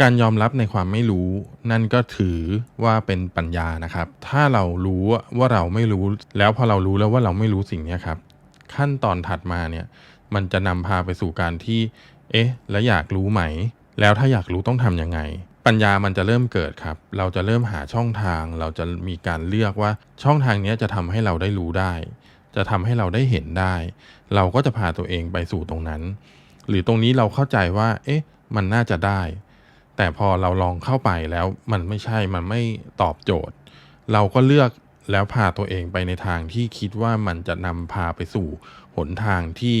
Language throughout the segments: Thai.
การยอมรับในความไม่รู้ นั่นก็ถือว่าเป็นปัญญานะครับ ถ้าเรารู้ว่าเราไม่รู้ แล้วพอเรารู้แล้วว่าเราไม่รู้สิ่งนี้ครับ ขั้นตอนถัดมาเนี่ย มันจะนำพาไปสู่การที่ เอ๊ะ แล้วอยากรู้ไหม แล้วถ้าอยากรู้ต้องทำยังไง ปัญญามันจะเริ่มเกิดครับ เราจะเริ่มหาช่องทาง เราจะมีการเลือกว่าช่องทางนี้จะทำให้เราได้รู้ได้ จะทำให้เราได้เห็นได้ เราก็จะพาตัวเองไปสู่ตรงนั้น หรือตรงนี้เราเข้าใจว่า เอ๊ะ มันน่าจะได้ แต่พอเราลองเข้าไปแล้วมันไม่ใช่มันไม่ตอบโจทย์ เราก็เลือกแล้วพาตัวเองไปในทางที่คิดว่ามันจะนำพาไปสู่หนทางที่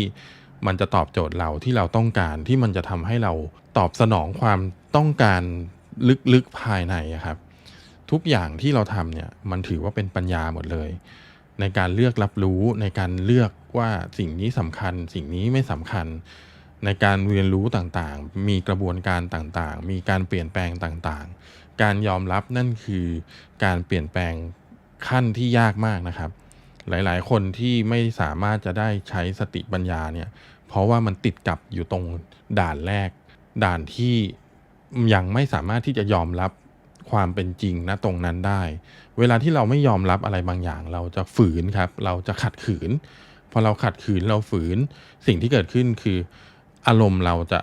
มันจะตอบโจทย์เราที่เราต้องการที่มันจะทำให้เราตอบสนองความต้องการลึกๆภายในครับ ทุกอย่างที่เราทำเนี่ยมันถือว่าเป็นปัญญาหมดเลย ในการเลือกรับรู้ในการเลือกว่าสิ่งนี้สำคัญ สิ่งนี้ไม่สำคัญ ในการเรียนรู้ต่างๆ มีกระบวนการต่างๆ มีการเปลี่ยนแปลงต่างๆ การยอมรับนั่นคือการเปลี่ยนแปลงขั้นที่ยากมากนะครับ หลายๆ คนที่ไม่สามารถจะได้ใช้สติปัญญาเนี่ยเพราะว่ามันติดกับอยู่ตรงด่านแรก ด่านที่ยังไม่สามารถที่จะยอมรับความเป็นจริงณตรงนั้นได้ เวลาที่เราไม่ยอมรับอะไรบางอย่าง เราจะฝืนครับ เราจะขัดขืน พอเราขัดขืนเราฝืน สิ่งที่เกิดขึ้นคือ อารมณ์เราจะ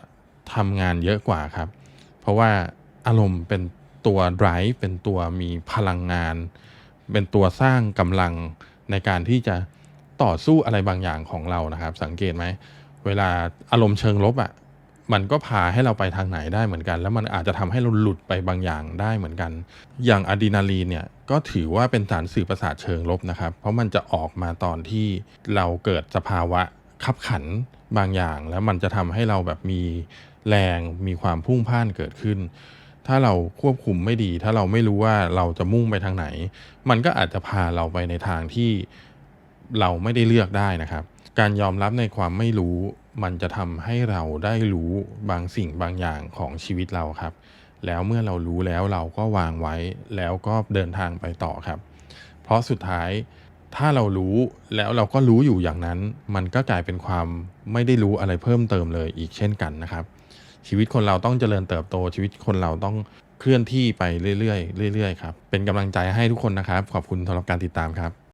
ทำงานเยอะกว่าครับ เพราะว่าอารมณ์เป็นตัว drive เป็นตัวมีพลังงาน เป็นตัวสร้างกำลังในการที่จะต่อสู้อะไรบางอย่างของเรานะครับ สังเกตไหม เวลาอารมณ์เชิงลบอะ่ะมันก็พาให้เราไปทางไหนได้เหมือนกัน แล้วมันอาจจะทำให้เราหลุดไปบางอย่างได้เหมือนกัน อย่างอะดรีนาลีนเนี่ยก็ถือว่าเป็นสารสื่อประสาทเชิงลบนะครับ เพราะมันจะออกมาตอนที่เราเกิดสภาวะ ขับขันบางอย่าง แล้วมันจะทำให้เราแบบมีแรงมีความพุ่งพ่านเกิดขึ้น ถ้าเราควบคุมไม่ดี ถ้าเราไม่รู้ว่าเราจะมุ่งไปทางไหน มันก็อาจจะพาเราไปในทางที่เราไม่ได้เลือกได้นะครับ การยอมรับในความไม่รู้มันจะทำให้เราได้รู้บางสิ่งบางอย่างของชีวิตเราครับ แล้วเมื่อเรารู้แล้วเราก็วางไว้ แล้วก็เดินทางไปต่อครับ เพราะสุดท้าย ถ้าเรารู้แล้วเราก็รู้อยู่อย่างนั้น มันก็กลายเป็นความไม่ได้รู้อะไรเพิ่มเติมเลยอีกเช่นกันนะครับ ชีวิตคนเราต้องเจริญเติบโตชีวิตคนเราต้องเคลื่อนที่ไปเรื่อยๆเรื่อยๆครับเป็นกำลังใจให้ทุกคนนะครับ ขอบคุณสำหรับการติดตามครับ